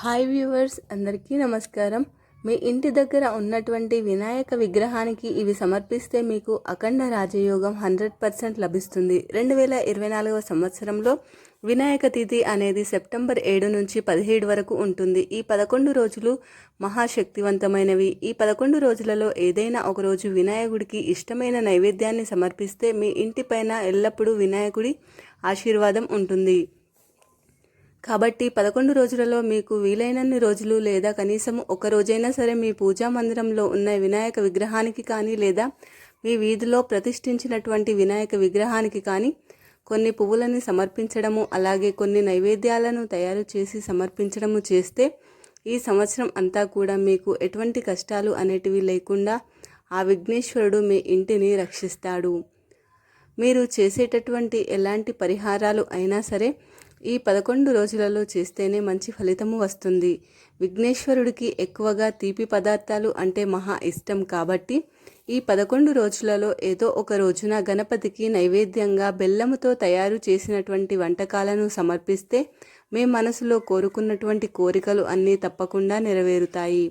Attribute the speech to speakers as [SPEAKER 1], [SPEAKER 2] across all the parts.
[SPEAKER 1] Hi viewers అందరికీ నమస్కారం. మీ ఇంటి దగ్గర ఉన్నటువంటి వినాయక విగ్రహానికి ఇవి సమర్పిస్తే మీకు అఖండ రాజయోగం హండ్రెడ్ పర్సెంట్ లభిస్తుంది. రెండు వేల ఇరవై నాలుగవ సంవత్సరంలో వినాయక తిథి అనేది సెప్టెంబర్ ఏడు నుంచి పదిహేడు వరకు ఉంటుంది. ఈ పదకొండు రోజులు మహాశక్తివంతమైనవి. ఈ పదకొండు రోజులలో ఏదైనా ఒక రోజు వినాయకుడికి ఇష్టమైన నైవేద్యాన్ని సమర్పిస్తే మీ ఇంటిపైన ఎల్లప్పుడూ వినాయకుడి ఆశీర్వాదం ఉంటుంది. కాబట్టి పదకొండు రోజులలో మీకు వీలైనన్ని రోజులు లేదా కనీసం ఒక రోజైనా సరే మీ పూజా మందిరంలో ఉన్న వినాయక విగ్రహానికి కానీ లేదా మీ వీధిలో ప్రతిష్ఠించినటువంటి వినాయక విగ్రహానికి కానీ కొన్ని పువ్వులని సమర్పించడము అలాగే కొన్ని నైవేద్యాలను తయారు చేసి సమర్పించడము చేస్తే ఈ సంవత్సరం అంతా కూడా మీకు ఎటువంటి కష్టాలు అనేటివి లేకుండా ఆ విఘ్నేశ్వరుడు మీ ఇంటిని రక్షిస్తాడు. మీరు చేసేటటువంటి ఎలాంటి పరిహారాలు అయినా సరే ఈ పదకొండు రోజులలో చేస్తేనే మంచి ఫలితము వస్తుంది. విఘ్నేశ్వరుడికి ఎక్కువగా తీపి పదార్థాలు అంటే మహా ఇష్టం కాబట్టి ఈ పదకొండు రోజులలో ఏదో ఒక రోజున గణపతికి నైవేద్యంగా బెల్లముతో తయారు చేసినటువంటి వంటకాలను సమర్పిస్తే మీ మనసులో కోరుకున్నటువంటి కోరికలు అన్నీ తప్పకుండా నెరవేరుతాయి.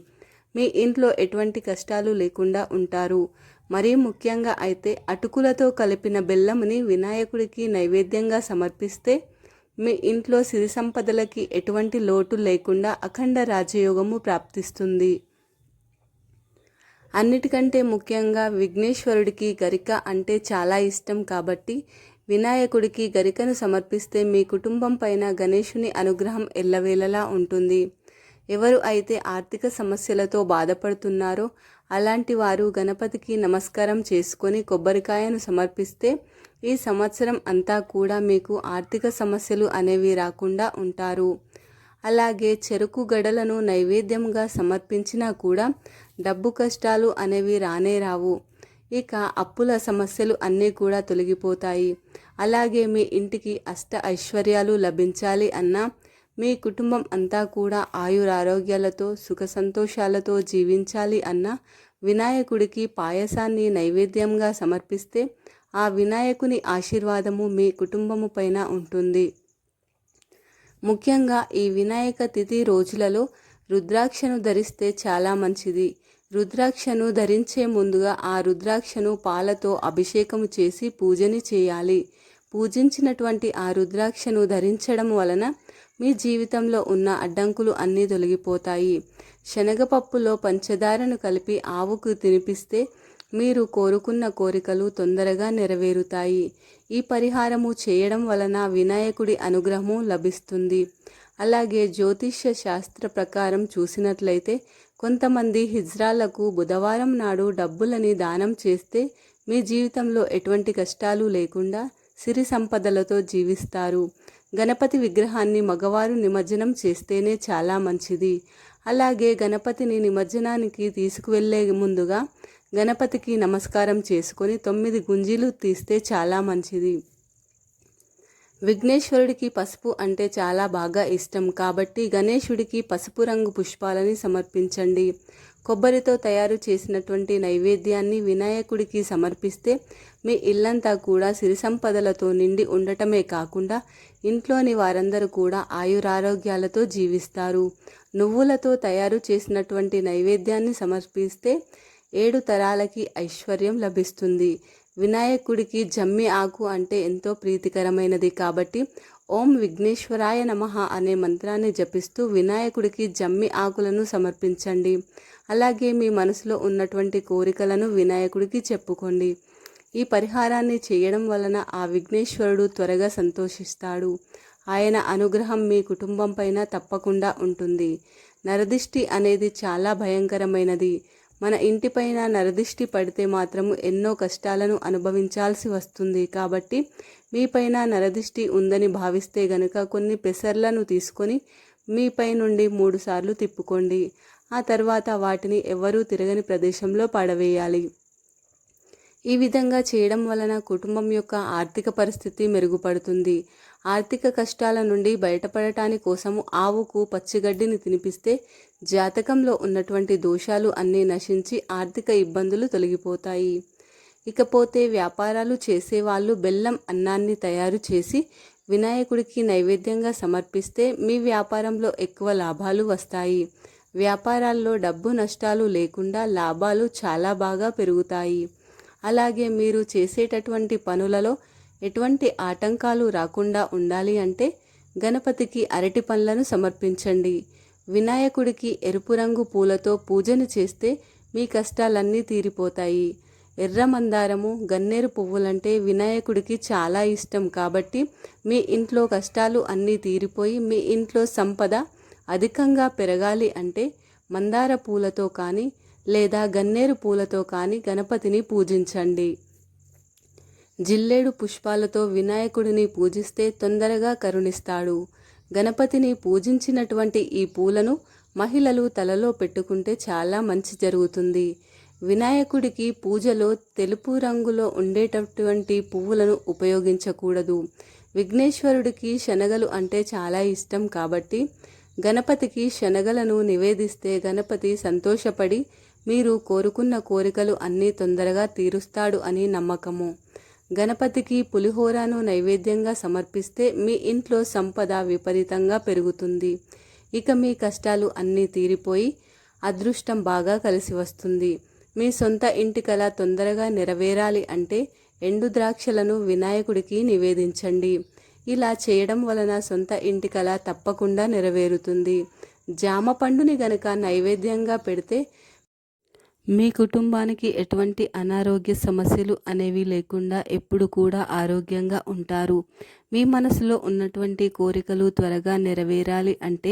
[SPEAKER 1] మీ ఇంట్లో ఎటువంటి కష్టాలు లేకుండా ఉంటారు. మరీ ముఖ్యంగా అయితే అటుకులతో కలిపిన బెల్లముని వినాయకుడికి నైవేద్యంగా సమర్పిస్తే మీ ఇంట్లో సిరి సంపదలకి ఎటువంటి లోటు లేకుండా అఖండ రాజయోగము ప్రాప్తిస్తుంది. అన్నిటికంటే ముఖ్యంగా విఘ్నేశ్వరుడికి గరిక అంటే చాలా ఇష్టం కాబట్టి వినాయకుడికి గరికను సమర్పిస్తే మీ కుటుంబం పైన గణేషుని అనుగ్రహం ఎల్లవేళలా ఉంటుంది. ఎవరు అయితే ఆర్థిక సమస్యలతో బాధపడుతున్నారో అలాంటి వారు గణపతికి నమస్కారం చేసుకొని కొబ్బరికాయను సమర్పిస్తే ఈ సంవత్సరం అంతా కూడా మీకు ఆర్థిక సమస్యలు అనేవి రాకుండా ఉంటారు. అలాగే చెరుకు గడలను నైవేద్యంగా సమర్పించినా కూడా డబ్బు కష్టాలు అనేవి రానే రావు. ఇక అప్పుల సమస్యలు అన్నీ కూడా తొలగిపోతాయి. అలాగే మీ ఇంటికి అష్ట ఐశ్వర్యాలు లభించాలి అన్నా మీ కుటుంబం అంతా కూడా ఆయురారోగ్యాలతో సుఖ సంతోషాలతో జీవించాలి అన్న వినాయకుడికి పాయసాన్ని నైవేద్యంగా సమర్పిస్తే ఆ వినాయకుని ఆశీర్వాదము మీ కుటుంబము పైన ఉంటుంది. ముఖ్యంగా ఈ వినాయక తిథి రోజులలో రుద్రాక్షను ధరిస్తే చాలా మంచిది. రుద్రాక్షను ధరించే ముందుగా ఆ రుద్రాక్షను పాలతో అభిషేకము చేసి పూజని చేయాలి. పూజించినటువంటి ఆ రుద్రాక్షను ధరించడం వలన మీ జీవితంలో ఉన్న అడ్డంకులు అన్నీ తొలగిపోతాయి. శనగపప్పులో పంచదారను కలిపి ఆవుకు తినిపిస్తే మీరు కోరుకున్న కోరికలు తొందరగా నెరవేరుతాయి. ఈ పరిహారము చేయడం వలన వినాయకుడి అనుగ్రహము లభిస్తుంది. అలాగే జ్యోతిష్య శాస్త్ర ప్రకారం చూసినట్లయితే కొంతమంది హిజ్రాలకు బుధవారం నాడు డబ్బులని దానం చేస్తే మీ జీవితంలో ఎటువంటి కష్టాలు లేకుండా సిరి సంపదలతో జీవిస్తారు. గణపతి విగ్రహాన్ని మగవారు నిమజ్జనం చేస్తేనే చాలా మంచిది. అలాగే గణపతిని నిమజ్జనానికి తీసుకువెళ్ళే ముందుగా గణపతికి నమస్కారం చేసుకొని తొమ్మిది గుంజీలు తీస్తే చాలా మంచిది. విఘ్నేశ్వరుడికి పసుపు అంటే చాలా బాగా ఇష్టం కాబట్టి గణేశుడికి పసుపు రంగు పుష్పాలని సమర్పించండి. కొబ్బరితో తయారు చేసినటువంటి నైవేద్యాన్ని వినాయకుడికి సమర్పిస్తే మీ ఇల్లంతా కూడా సిరి సంపదలతో నిండి ఉండటమే కాకుండా ఇంట్లోని వారందరూ కూడా ఆయురారోగ్యాలతో జీవిస్తారు. నువ్వులతో తయారు చేసినటువంటి నైవేద్యాన్ని సమర్పిస్తే ఏడు తరాలకి ఐశ్వర్యం లభిస్తుంది. వినాయకుడికి జమ్మి ఆకు అంటే ఎంతో ప్రీతికరమైనది కాబట్టి ఓం విఘ్నేశ్వరాయ నమ అనే మంత్రాన్ని జపిస్తూ వినాయకుడికి జమ్మి ఆకులను సమర్పించండి. అలాగే మీ మనసులో ఉన్నటువంటి కోరికలను వినాయకుడికి చెప్పుకోండి. ఈ పరిహారాన్ని చేయడం వలన ఆ విఘ్నేశ్వరుడు త్వరగా సంతోషిస్తాడు. ఆయన అనుగ్రహం మీ కుటుంబం పైన తప్పకుండా ఉంటుంది. నరదిష్టి అనేది చాలా భయంకరమైనది. మన ఇంటిపైన నరదిష్టి పడితే మాత్రము ఎన్నో కష్టాలను అనుభవించాల్సి వస్తుంది. కాబట్టి మీపైన నరదిష్టి ఉందని భావిస్తే గనుక కొన్ని పెసర్లను తీసుకొని మీపై నుండి మూడుసార్లు తిప్పుకోండి. ఆ తర్వాత వాటిని ఎవరూ తిరగని ప్రదేశంలో పడవేయాలి. ఈ విధంగా చేయడం వలన కుటుంబం యొక్క ఆర్థిక పరిస్థితి మెరుగుపడుతుంది. ఆర్థిక కష్టాల నుండి బయటపడటాని కోసము ఆవుకు పచ్చిగడ్డిని తినిపిస్తే జాతకంలో ఉన్నటువంటి దోషాలు అన్నీ నశించి ఆర్థిక ఇబ్బందులు తొలగిపోతాయి. ఇకపోతే వ్యాపారాలు చేసేవాళ్ళు బెల్లం అన్నాన్ని తయారు చేసి వినాయకుడికి నైవేద్యంగా సమర్పిస్తే మీ వ్యాపారంలో ఎక్కువ లాభాలు వస్తాయి. వ్యాపారాల్లో డబ్బు నష్టాలు లేకుండా లాభాలు చాలా బాగా పెరుగుతాయి. అలాగే మీరు చేసేటటువంటి పనులలో ఎటువంటి ఆటంకాలు రాకుండా ఉండాలి అంటే గణపతికి అరటి పండ్లను సమర్పించండి. వినాయకుడికి ఎరుపు రంగు పూలతో పూజను చేస్తే మీ కష్టాలన్నీ తీరిపోతాయి. ఎర్ర మందారము గన్నేరు పువ్వులంటే వినాయకుడికి చాలా ఇష్టం కాబట్టి మీ ఇంట్లో కష్టాలు అన్నీ తీరిపోయి మీ ఇంట్లో సంపద అధికంగా పెరగాలి అంటే మందార పూలతో కానీ లేదా గన్నేరు పూలతో కానీ గణపతిని పూజించండి. జిల్లేడు పుష్పాలతో వినాయకుడిని పూజిస్తే తొందరగా కరుణిస్తాడు. గణపతిని పూజించినటువంటి ఈ పూలను మహిళలు తలలో పెట్టుకుంటే చాలా మంచి జరుగుతుంది. వినాయకుడికి పూజలో తెలుపు రంగులో ఉండేటటువంటి పువ్వులను ఉపయోగించకూడదు. విఘ్నేశ్వరుడికి శనగలు అంటే చాలా ఇష్టం కాబట్టి గణపతికి శనగలను నివేదిస్తే గణపతి సంతోషపడి మీరు కోరుకున్న కోరికలు అన్నీ తొందరగా తీరుస్తాడు అని నమ్మకము. గణపతికి పులిహోరను నైవేద్యంగా సమర్పిస్తే మీ ఇంట్లో సంపద విపరీతంగా పెరుగుతుంది. ఇక మీ కష్టాలు అన్నీ తీరిపోయి అదృష్టం బాగా కలిసి వస్తుంది. మీ సొంత ఇంటి కళ తొందరగా నెరవేరాలి అంటే ఎండు ద్రాక్షలను వినాయకుడికి నివేదించండి. ఇలా చేయడం వలన సొంత ఇంటి కళ తప్పకుండా నెరవేరుతుంది. జామ పండుని గనక నైవేద్యంగా పెడితే మీ కుటుంబానికి ఎటువంటి అనారోగ్య సమస్యలు అనేవి లేకుండా ఎప్పుడు కూడా ఆరోగ్యంగా ఉంటారు. మీ మనసులో ఉన్నటువంటి కోరికలు త్వరగా నెరవేరాలి అంటే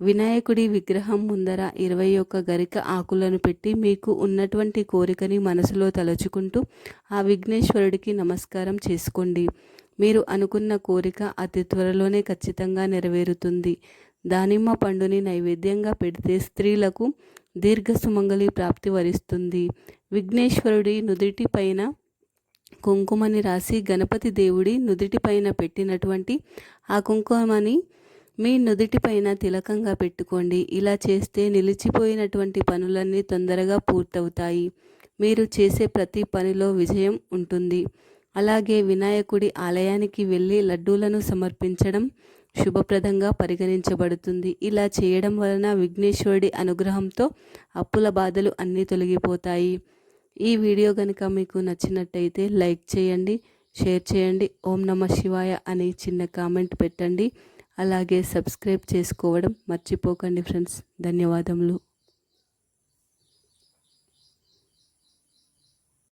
[SPEAKER 1] వినాయకుడి విగ్రహం ముందర ఇరవై ఒక్క గరిక ఆకులను పెట్టి మీకు ఉన్నటువంటి కోరికని మనసులో తలుచుకుంటూ ఆ విఘ్నేశ్వరుడికి నమస్కారం చేసుకోండి. మీరు అనుకున్న కోరిక అతి త్వరలోనే ఖచ్చితంగా నెరవేరుతుంది. దానిమ్మ పండుని నైవేద్యంగా పెడితే స్త్రీలకు దీర్ఘ సుమంగళి ప్రాప్తి వరిస్తుంది. విఘ్నేశ్వరుడి నుదుటి పైన కుంకుమని రాసి గణపతి దేవుడి నుదిటి పైన పెట్టినటువంటి ఆ కుంకుమని మీ నుదుటి పైన తిలకంగా పెట్టుకోండి. ఇలా చేస్తే నిలిచిపోయినటువంటి పనులన్నీ తొందరగా పూర్తవుతాయి. మీరు చేసే ప్రతి పనిలో విజయం ఉంటుంది. అలాగే వినాయకుడి ఆలయానికి వెళ్ళి లడ్డూలను సమర్పించడం శుభప్రదంగా పరిగణించబడుతుంది. ఇలా చేయడం వలన విఘ్నేశ్వరుడి అనుగ్రహంతో అప్పుల బాధలు అన్నీ తొలగిపోతాయి. ఈ వీడియో కనుక మీకు నచ్చినట్టయితే లైక్ చేయండి షేర్ చేయండి ఓం నమ శివాయ అని చిన్న కామెంట్ పెట్టండి. అలాగే సబ్స్క్రైబ్ చేసుకోవడం మర్చిపోకండి ఫ్రెండ్స్. ధన్యవాదములు.